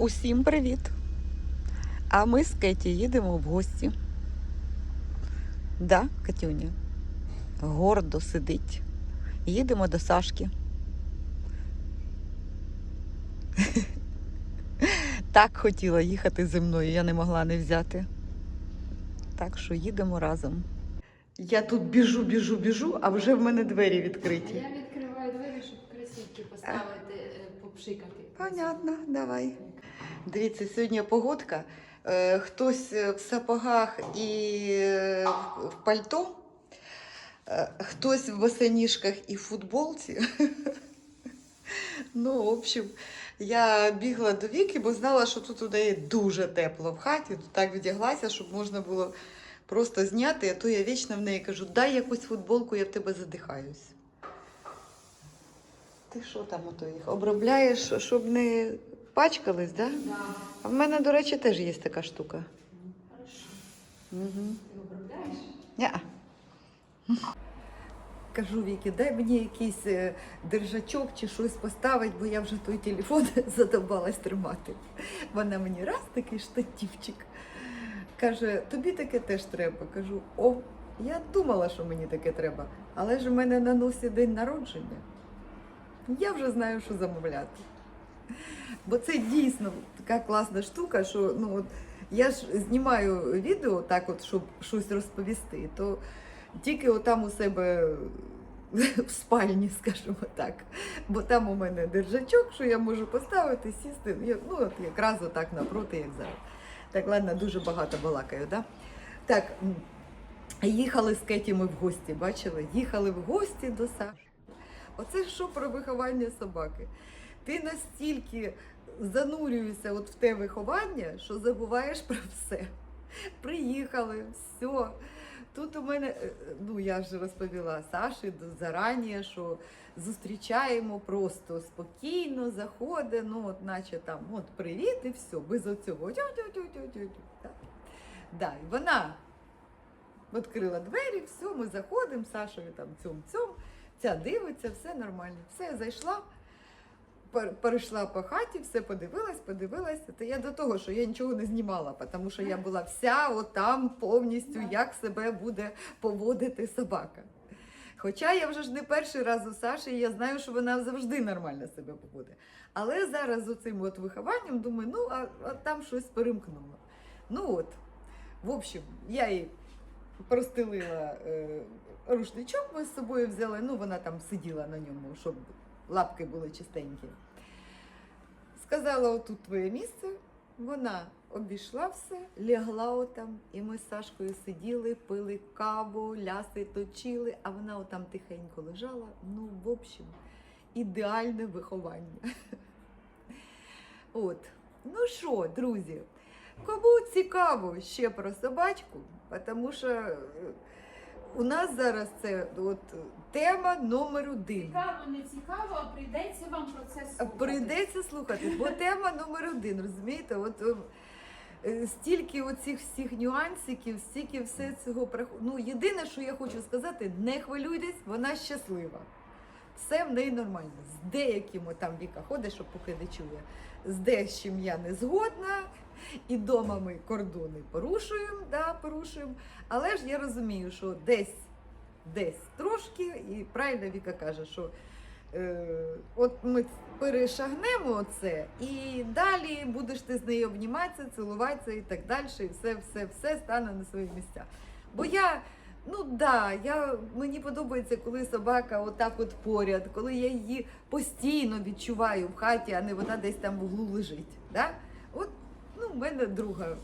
Усім привіт! А ми з Кеті їдемо в гості. Да, Катюня? Гордо сидить. Їдемо до Сашки. Так хотіла їхати зі мною, я не могла не взяти. Так що їдемо разом. Я тут біжу, біжу, біжу, а вже в мене двері відкриті. Я відкриваю двері, щоб кресівки поставити, е, попшикати. Понятно, давай. Дивіться, сьогодні погодка. Е, Хтось в сапогах і е, в- пальто, е, хтось в босоніжках і в футболці. Ну, в общем, я бігла до Віки, бо знала, що тут у неї дуже тепло в хаті. Тут так вдяглася, щоб можна було просто зняти, а то я вічно в неї кажу, дай якусь футболку, я в тебе задихаюсь. Ти що там ото їх обробляєш, щоб не пачкались, да? Да. А в мене, до речі, теж є така штука. Хорошо. Угу. Ти обробляєш? Ня. Кажу Вікі, дай мені якийсь е, держачок чи щось поставити, бо я вже той телефон задобалась тримати. Вона мені раз такий штативчик. Каже, тобі таке теж треба. Кажу, о, я думала, що мені таке треба, але ж у мене на носі день народження. Я вже знаю, що замовляти. Бо це дійсно така класна штука, що ну, от, я ж знімаю відео так, от, щоб щось розповісти, то тільки отам у себе в спальні, скажімо так. Бо там у мене держачок, що я можу поставити, сісти. Ну, от якраз отак напроти, як зараз. Так, ладно, дуже багато балакаю, да? Так, їхали з Кеті ми в гості, бачили? Їхали в гості до Саші. Оце що про виховання собаки. Ти настільки занурюєшся от в те виховання, що забуваєш про все. Приїхали, все. Тут у мене, е, ну я вже розповіла Саші зарані, що зустрічаємо просто спокійно, заходить, ну от наче там от привіт і все, без оцього. Так. Да, і вона відкрила двері, все, ми заходимо, Сашою там цьом-цьом, ця дивиться, все нормально. Все, зайшла, перейшла по хаті, все подивилась, подивилась. Та я до того, що я нічого не знімала, тому що я була вся отам повністю, як себе буде поводити собака. Хоча я вже ж не перший раз у Саші, і я знаю, що вона завжди нормально себе поводить. Але зараз з цим от вихованням думаю, ну а, а там щось перемкнуло. Ну от, в общем, я їй простелила е, рушничок, ми з собою взяли. Ну, вона там сиділа на ньому, щоб лапки були чистенькі. Сказала, отут твоє місце. Вона обійшла все, лягла отам, і ми з Сашкою сиділи, пили каву, ляси точили, а вона отам тихенько лежала. Ну, в общем, ідеальне виховання. От. Ну що, друзі, кому цікаво ще про собачку, тому що е, у нас зараз це от, тема номер один. Цікаво, не цікаво, а прийдеться вам про це слухати. Прийдеться слухати, бо тема номер один, розумієте? От е, е, стільки оцих всіх нюансиків, стільки все цього Ну, єдине, що я хочу сказати, не хвилюйтесь, вона щаслива. Все в неї нормально. З деяким там Віка ходить, що поки не чує. З дещо я не згодна, і дома ми кордони порушуємо, да, порушуємо. Але ж я розумію, що десь, десь трошки, і правильно Віка каже, що е, от ми перешагнемо це, і далі будеш ти з нею обніматися, цілуватися і так далі, і все, все, все стане на свої місця. Бо я, ну да, я, мені подобається, коли собака отак от поряд, коли я її постійно відчуваю в хаті, а не вона десь там в углу лежить. Да? В мене друга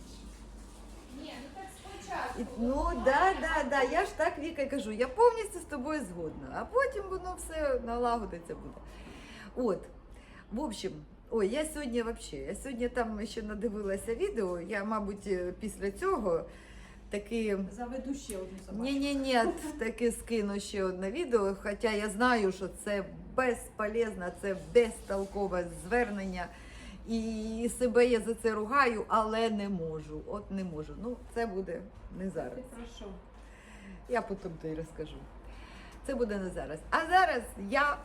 Ні, ну так спочатку. і, ну да, да, да. Я ж так Віка й кажу, я повністю з тобою згодна, а потім воно все налагодиться буде. От, в общем, ой, я сьогодні вообще, я сьогодні там ще надивилася відео. Я, мабуть, після цього таки. Заведу ще одну собаку. Ні, ні, ні, таки скину ще одне відео, хоча я знаю, що це безполезно, це безтолкове звернення. І себе я за це ругаю, але не можу. От не можу. Ну, це буде не зараз. Ти про що? Я потім тобі розкажу. Це буде не зараз. А зараз я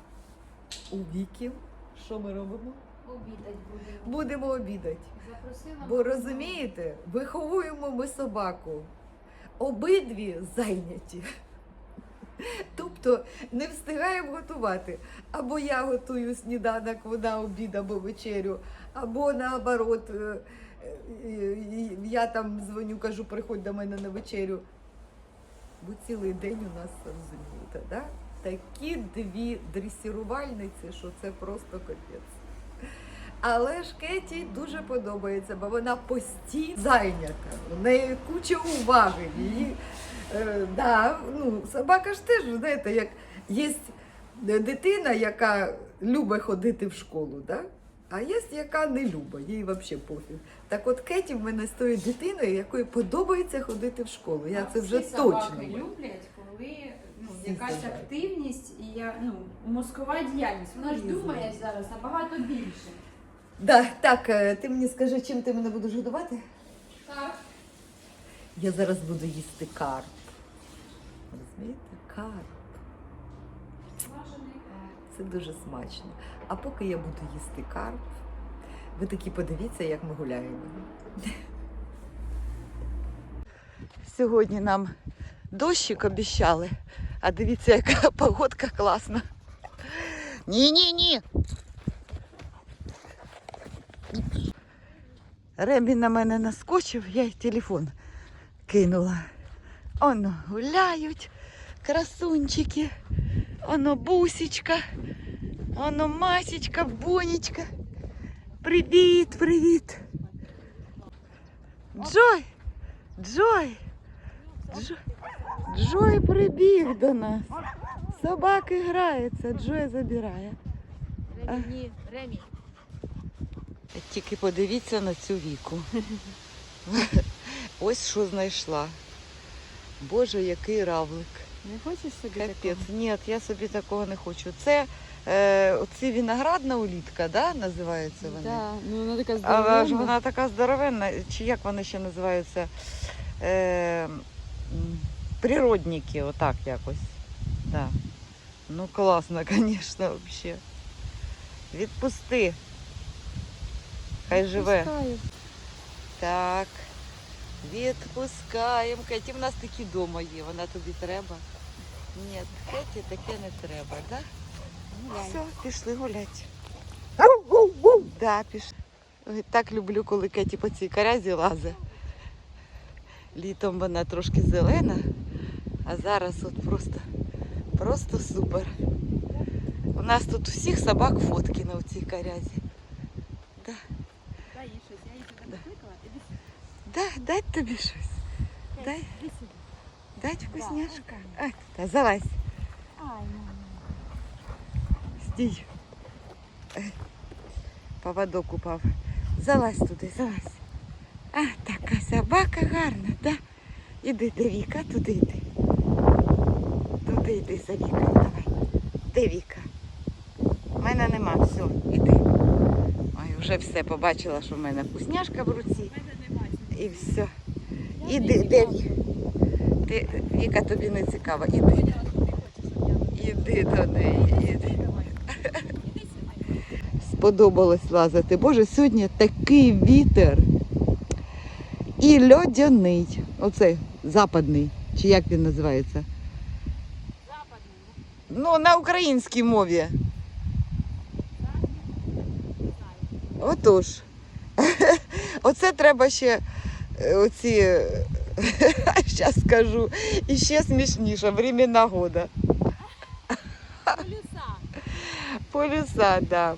у віки. Що ми робимо? Обідать будемо. Будемо обідати. Запросила. Бо розумієте, виховуємо ми собаку. Обидві зайняті. Тобто не встигаємо готувати. Або я готую сніданок, вона обід або вечерю, або наоборот, е, е, я там дзвоню, кажу, приходь до мене на вечерю. Бо цілий день у нас розумієте, да? такі дві дресірувальниці, що це просто капець. Але ж Кеті дуже подобається, бо вона постійно зайнята. У неї куча уваги. Її, е, да, ну, собака ж теж, знаєте, як є дитина, яка любить ходити в школу, да? А є, яка не любить, їй взагалі пофіг. Так от Кеті в мене стоїть дитиною, якої подобається ходити в школу. Я це вже Всі точно. собаки люблять, коли ну, Всі якась собаки. активність і я, ну, мозкова діяльність. Вона ж думає зараз набагато більше. Да, так, е, ти мені скажи, чим ти мене будеш годувати? Так. Я зараз буду їсти карп. Розумієте? Карп. Смажений карп. Це дуже смачно. А поки я буду їсти карп, ви такі подивіться, як ми гуляємо. Сьогодні нам дощик обіщали, а дивіться, яка погодка класна. Ні-ні-ні. Ремі на мене наскочив, я й телефон кинула. Оно гуляють, красунчики. Оно бусечка. Оно масечка, бонечка. Привіт, привіт. Джой, Джой, Джой, Джой прибіг до нас. Собаки грається, Джой забирає. Ремі, Ремі. Тільки подивіться на цю віку. Ось що знайшла. Боже, який равлик. Не хочеш собі Капець, ні, я собі такого не хочу. Це е, оці виноградна улітка, да, називаються вони? Да, ну вона така Але ж вона така здоровенна, чи як вони ще називаються? Е, природники, отак якось. Да. Ну класно, звісно, взагалі. Відпусти. Хай живе. Так. Відпускаємо. Кеті, в нас такі вдома є, вона тобі треба. Ні, Кеті таке не треба, так? Да? Все, пішли гуляти. Да, пішли. Ой, Так люблю, коли Кеті по цій корязі лазить. Літом вона трошки зелена, а зараз от просто, просто супер. У нас тут у всіх собак фотки на цій корязі. Да. Дай їй щось, я її туди Да. покликала. Іди сюди. Да, дать тобі щось. Дай, Іди сюди. Дать вкусняшку. Да, А, та залазь. Ай. Стій. Е, Поводок упав. Залазь туди, залазь. А, така собака гарна, да? Іди, де Віка, туди йди. Туди йди за Вікою, давай. Де Віка? У мене нема, все, іди. Ой, вже все побачила, що в мене вкусняшка в руці. І все. Іди, де Віка? Ти, Віка тобі не цікава. Іди. Іди до неї, іди. Сподобалось лазити. Боже, сьогодні такий вітер і льодяний. Оцей западний, чи як він називається? Западний. Ну, на українській мові. Отож. Оце треба ще е, оці, зараз скажу, і ще смішніше, времена года. Полюса. Полюса, да.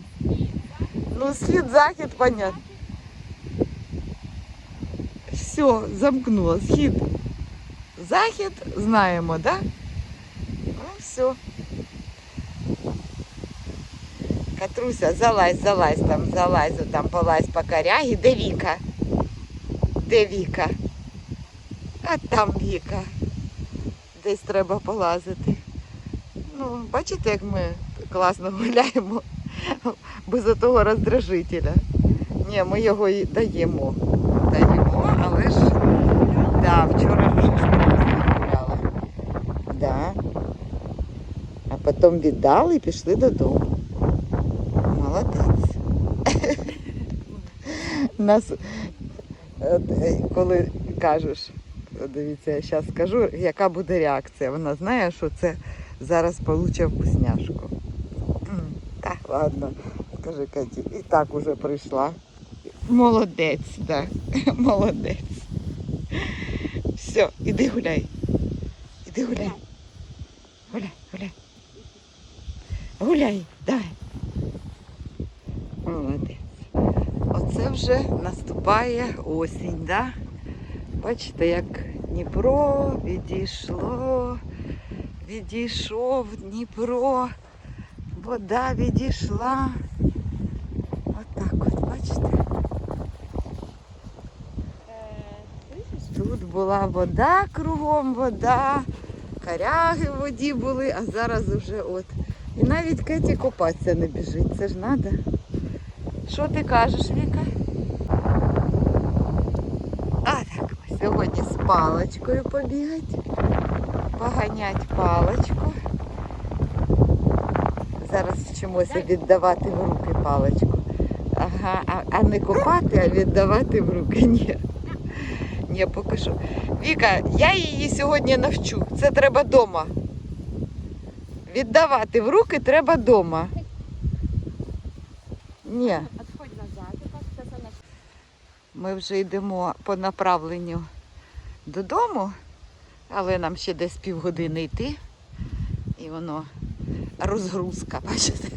Ну, схід, захід, понятно. Все, замкнула. Схід. Захід знаємо, да? Ну, все. Катруся, залазь, залазь там, залазь, там полазь по корягі. Де Віка? Де Віка? А там Віка. Десь треба полазити. Ну, бачите, як ми класно гуляємо без того роздражителя. Ні, ми його і даємо. Даємо, але ж да, вчора вже ж гуляли. Да. А потім віддали і пішли додому. Молодець. Нас, е, коли кажеш, дивіться, я зараз скажу, яка буде реакція. Вона знає, що це зараз получить вкусняшку. Так, ладно, скажи Каті, і так уже прийшла. Молодець, так, молодець. Все, іди гуляй. Іди гуляй. Гуляй, гуляй. Гуляй, давай. Молодець. Оце вже наступає осінь, да? Бачите, як Дніпро відійшло, відійшов Дніпро, вода відійшла. Отак от, бачите? Тут була вода, кругом вода, коряги в воді були, а зараз вже от. І навіть Кеті копатися не біжить, це ж треба. Що ти кажеш, Віка? А так, ми сьогодні з паличкою побігати, поганять паличку. Зараз вчимося віддавати в руки паличку. Ага, а, а не копати, а віддавати в руки. Ні. Ні, поки що. Віка, я її сьогодні навчу. Це треба вдома. Віддавати в руки треба вдома. Ні. Ми вже йдемо по направленню додому, але нам ще десь півгодини йти. І воно розгрузка, бачите?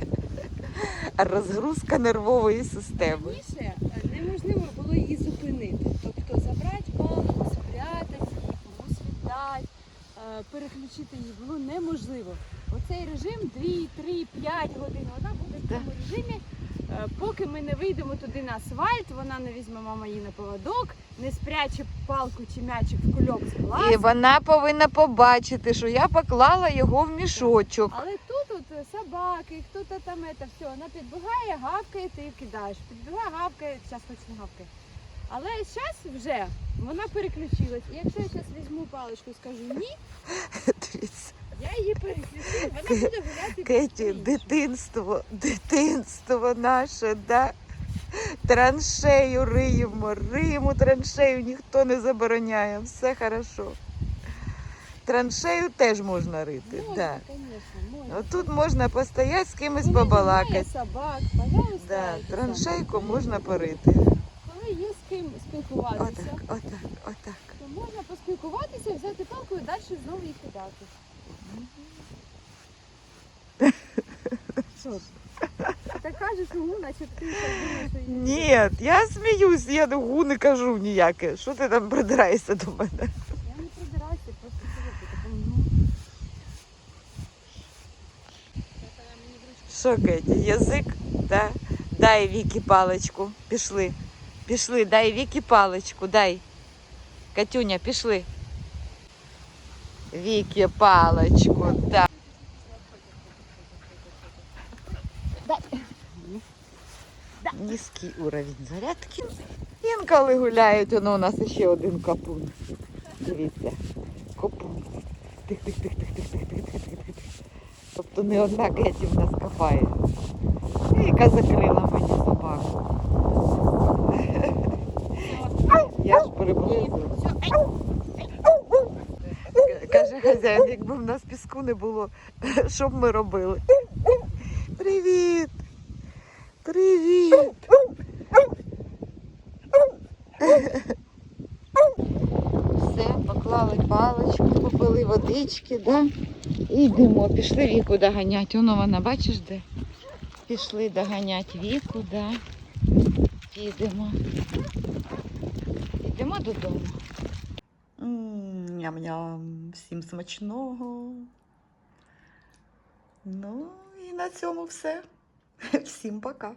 Розгрузка нервової системи. Раніше неможливо було її зупинити. Тобто забрати палку, спрятати, комусь віддати, е, переключити її було неможливо. Оцей режим 2, 3, 5 годин. Вона буде в цьому режимі. Е, Поки ми не вийдемо туди на асфальт, вона не візьме мама її на поводок, не спряче палку чи м'ячик в кульок з глаз. І вона повинна побачити, що я поклала його в мішочок. Але тут от собаки, хто-то там це все, вона підбігає, гавкає, ти її кидаєш. Підбігає, гавкає, зараз хоч не гавкає. Але зараз вже вона переключилась. І якщо я зараз візьму паличку і скажу ні, Дивіться. Я її переключу, вона буде гуляти. Кеті, дитинство, дитинство наше, да? Траншею риємо, риємо траншею, ніхто не забороняє, все хорошо. Траншею теж можна рити. Можна, да. звісно, можна. Отут можна постояти з кимось Коли немає побалакати. собак, пожалуйста. Да, траншейку саме. можна порити. Коли є з ким спілкуватися, Отак, отак, отак. то можна поспілкуватися, взяти палку і далі знову її кидати. Що кажеш, ну, наче ти думаєш, що її- Ні, я сміюсь, я гу не кажу ніяке. Що ти там придираєшся до мене? Я не придираюся, просто ти така, ну. Мені. Що, Кеті, язик? Да? Дай Вікі паличку. Пішли. Пішли, дай Вікі паличку, дай. Катюня, пішли. Вікі паличку, дай. Низький уровень зарядки. Інколи гуляють, воно у нас ще один капун. Дивіться, капун. Тих, тих, тих, тих, тих, тих, тих, тих, тих, тих. Тобто не одна Кеті в нас копає. Яка закрила мені собаку. Я ж приблизила. Каже хазяїн, якби в нас піску не було, що б ми робили? Привіт! Привіт! Все, поклали паличку, попили водички, да? І йдемо, пішли віку доганять. Воно вона, бачиш де? Пішли доганять віку, да. Підемо. Йдемо додому. Ням-ням, всім смачного. Ну і на цьому все. Всім пока.